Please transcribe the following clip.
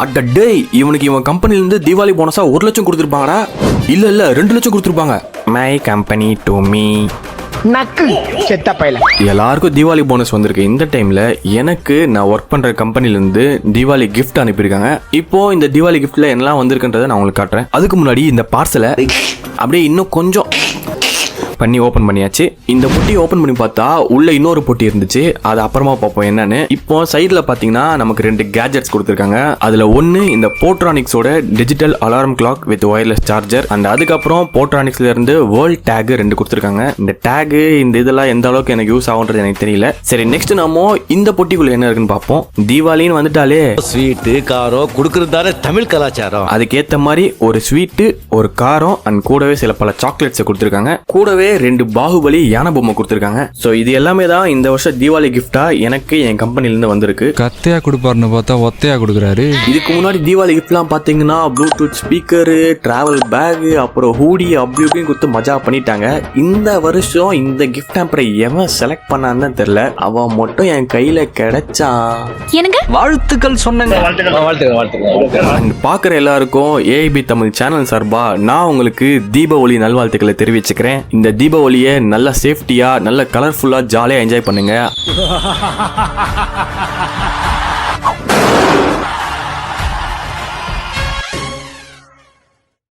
அட டேய் இவனுக்கு இவன் கம்பெனில இருந்து தீபாவளி போனஸா ஒரு லட்சம் கொடுத்துருப்பாங்கடா. இல்ல இல்ல ரெண்டு லட்சம் கொடுத்துருப்பாங்க. மை கம்பெனி டு மீ நக்கு செத்த பையல. எல்லாருக்கும் தீபாவளி போனஸ் வந்திருக்கு. இந்த டைம்ல எனக்கு நான் ஒர்க் பண்ற கம்பெனில இருந்து தீபாவளி கிஃப்ட் அனுப்பியிருக்காங்க. இப்போ இந்த தீபாவளி கிஃப்ட்ல என்னலாம் வந்திருக்குன்றதை நான் உங்களுக்கு காட்டுறேன். அதுக்கு முன்னாடி இந்த பார்சலை அப்படியே இன்னும் கொஞ்சம் பண்ணி ஓபன் பண்ணியாச்சு. இந்த பொட்டி ஓபன் பண்ணி பார்த்தா உள்ள இன்னொரு பொட்டி இருந்துச்சு. அது அப்புறமா பார்ப்போம் என்னன்னு. இப்போ சைடுல பாத்தீங்கன்னா நமக்கு ரெண்டு கேஜெட்ஸ் கொடுத்துருக்காங்க. அதுல ஒன்னு இந்த போட்ரானிக்ஸோட digital alarm clock with wireless charger and அதுக்கப்புறம் போட்ரானிக்ஸ்ல இருந்து வேர்ல்ட் டேக் ரெண்டு கொடுத்துருக்காங்க. இந்த டேக் இந்த இதெல்லாம் எந்த அளவுக்கு எனக்கு யூஸ் ஆகுன்றது எனக்கு தெரியல. சரி நெக்ஸ்ட் நம்ம இந்த பொட்டிக்குள்ள என்ன இருக்குன்னு பார்ப்போம். தீபாவளின்னு வந்துட்டாலே. ஸ்வீட்டு காரம் கொடுக்கறது தானே தமிழ் கலாச்சாரம். அதுக்கேத்த மாதிரி ஒரு ஸ்வீட்டு ஒரு காரம் அண்ட் கூடவே சில பல சாக்லேட்ஸ் கொடுத்துருக்காங்க. கூடவே ரெண்டு பாகுபலி யானை பொம்மை கொடுத்துருக்காங்க. ஸோ இது எல்லாமே தான் இந்த வருஷம் தீபாவளி கிஃப்டா எனக்கு என் கம்பெனில இருந்து வந்திருக்கு. கத்தையா கொடுப்பாருன்னு பார்த்தா ஒத்தையா கொடுக்குறாரு. இதுக்கு முன்னாடி தீபாவளி கிஃப்ட்லாம் பார்த்தீங்கன்னா ப்ளூடூத் ஸ்பீக்கரு டிராவல் பேக் அப்புறம் ஹூடி அப்படி இப்படின்னு கொடுத்து மஜா பண்ணிட்டாங்க. இந்த வருஷம் இந்த கிஃப்ட் ஆம்பரை எவன் செலக்ட் பண்ணான்னு தெரியல. அவன் மட்டும் என் கையில கிடைச்சான். என்னங்க? வாழ்த்துக்கள் சொன்னங்க. வாழ்த்துக்கள். வாழ்த்துக்கள் பார்க்குற எல்லாருக்கும் ஏஐபி தமிழ் சேனல் சார்பா நான் உங்களுக்கு தீபாவளி நல்வாழ்த்துக்களை தெரிவிச்சுக்கிறேன். இந்த தீபாவளியை நல்லா சேஃப்டியாக நல்ல கலர்ஃபுல்லாக ஜாலியாக என்ஜாய் பண்ணுங்க.